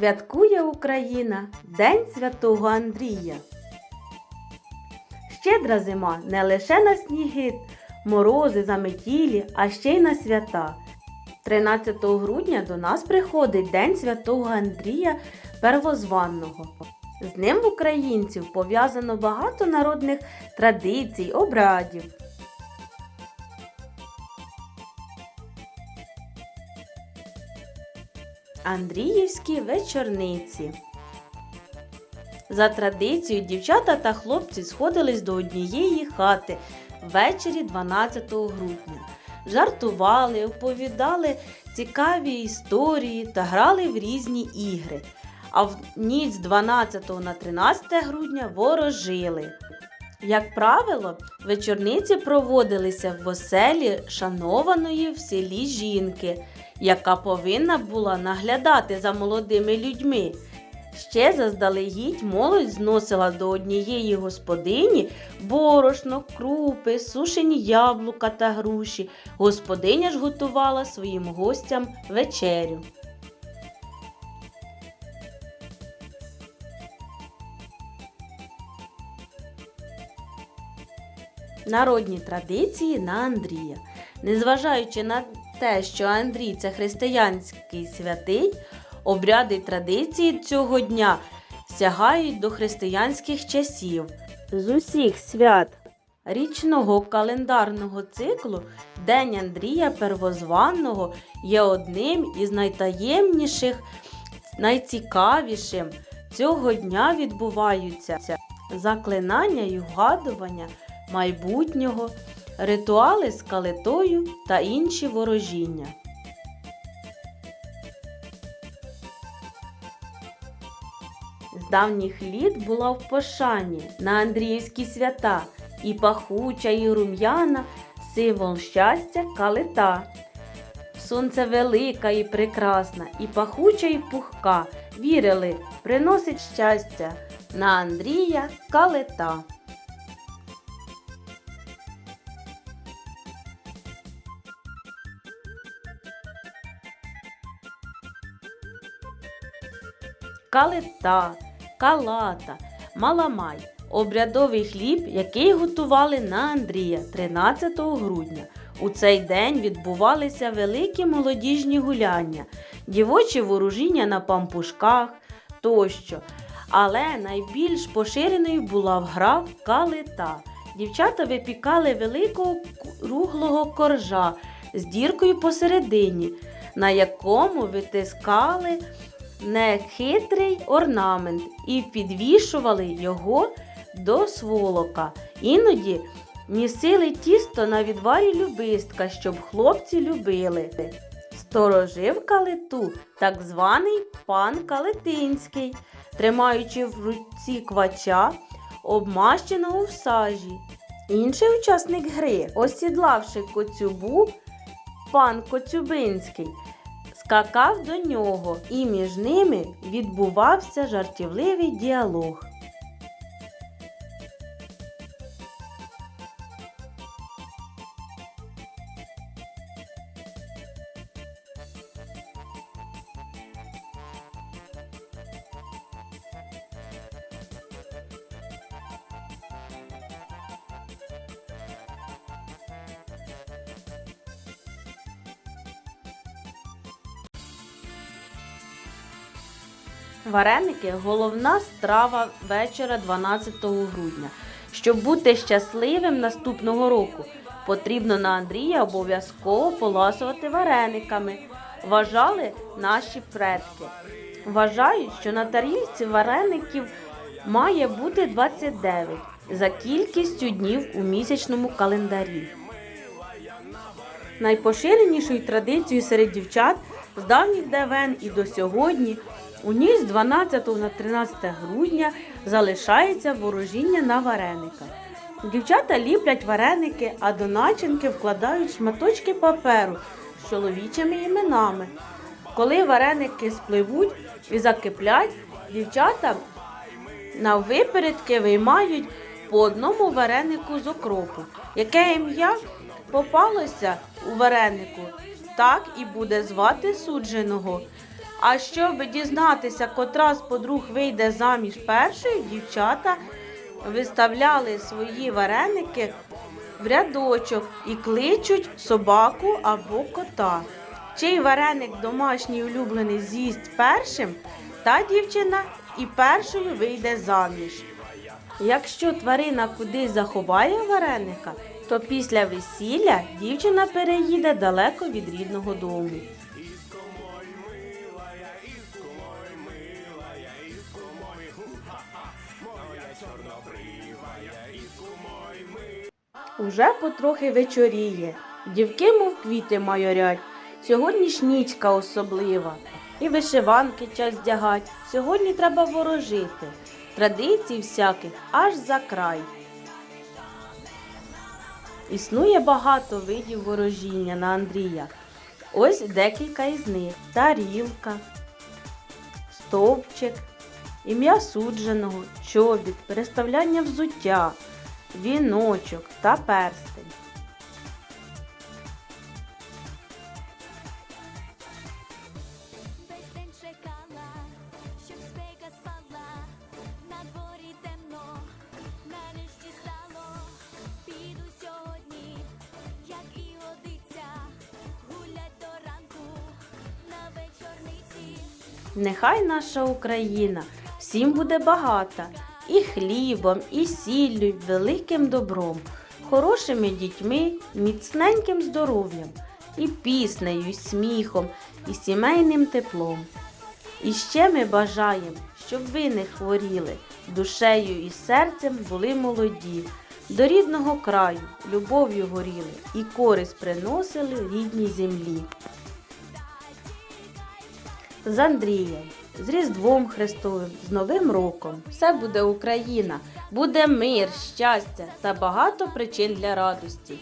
Святкує Україна День Святого Андрія. Щедра зима не лише на сніги, морози, заметілі, а ще й на свята. 13 грудня до нас приходить День Святого Андрія Первозванного. З ним в українців пов'язано багато народних традицій, обрядів. Андріївські вечорниці. За традицією, дівчата та хлопці сходились до однієї хати ввечері 12 грудня. Жартували, оповідали цікаві історії та грали в різні ігри. А в ніч з 12 на 13 грудня ворожили. Як правило, вечорниці проводилися в оселі шанованої в селі жінки, яка повинна була наглядати за молодими людьми. Ще заздалегідь молодь зносила до однієї господині борошно, крупи, сушені яблука та груші. Господиня ж готувала своїм гостям вечерю. Народні традиції на Андрія. Незважаючи на те, що Андрій це християнський святий, обряди й традиції цього дня сягають до християнських часів. З усіх свят річного календарного циклу День Андрія Первозванного є одним із найтаємніших, найцікавішим. Цього дня відбуваються заклинання й вгадування майбутнього, ритуали з калитою та інші ворожіння. З давніх літ була в пошані на Андріївські свята і пахуча, і рум'яна, символ щастя калита. Сонце велика і прекрасна, і пахуча, і пухка. Вірили, приносить щастя на Андрія калита. Калита, калата, маламай обрядовий хліб, який готували на Андрія 13 грудня. У цей день відбувалися великі молодіжні гуляння, дівочі ворожіння на пампушках тощо. Але найбільш поширеною була гра в калита. Дівчата випікали великого круглого коржа з діркою посередині, на якому витискали нехитрий орнамент і підвішували його до сволока. Іноді місили тісто на відварі любистка, щоб хлопці любили. Сторожив калиту так званий пан Калитинський, тримаючи в руці квача, обмащеного в сажі. Інший учасник гри, осідлавши коцюбу, пан Коцюбинський, скакав до нього, і між ними відбувався жартівливий діалог. Вареники головна страва вечора 12 грудня. Щоб бути щасливим наступного року, потрібно на Андрія обов'язково поласувати варениками. Вважали наші предки. Вважають, що на тарілці вареників має бути 29 за кількістю днів у місячному календарі. Найпоширенішою традицією серед дівчат з давніх давен і до сьогодні у ніч з 12 на 13 грудня залишається ворожіння на варениках. Дівчата ліплять вареники, а до начинки вкладають шматочки паперу з чоловічими іменами. Коли вареники спливуть і закиплять, дівчата наввипередки виймають по одному варенику з окропу. Яке ім'я попалося у варенику, так і буде звати судженого. А щоб дізнатися, котра з подруг вийде заміж першою, дівчата виставляли свої вареники в рядочок і кличуть собаку або кота. Чий вареник домашній улюблений з'їсть першим, та дівчина і першою вийде заміж. Якщо тварина кудись заховає вареника, то після весілля дівчина переїде далеко від рідного дому. Уже потрохи вечоріє. Дівки, мов квіти майорять. Сьогодні ж нічка особлива. І вишиванки час вдягать. Сьогодні треба ворожити. Традицій всяких аж за край. Існує багато видів ворожіння на Андрія. Ось декілька із них: тарілка, стовпчик, ім'я судженого, чобіт, переставляння взуття, віночок та перстень. Нехай наша Україна всім буде багата і хлібом, і сіллю, і великим добром, хорошими дітьми, міцненьким здоров'ям, і піснею, і сміхом, і сімейним теплом. І ще ми бажаємо, щоб ви не хворіли, душею і серцем були молоді, до рідного краю любов'ю горіли і користь приносили рідній землі. З Андрієм, з Різдвом Христовим, з Новим роком. Все буде Україна, буде мир, щастя та багато причин для радості.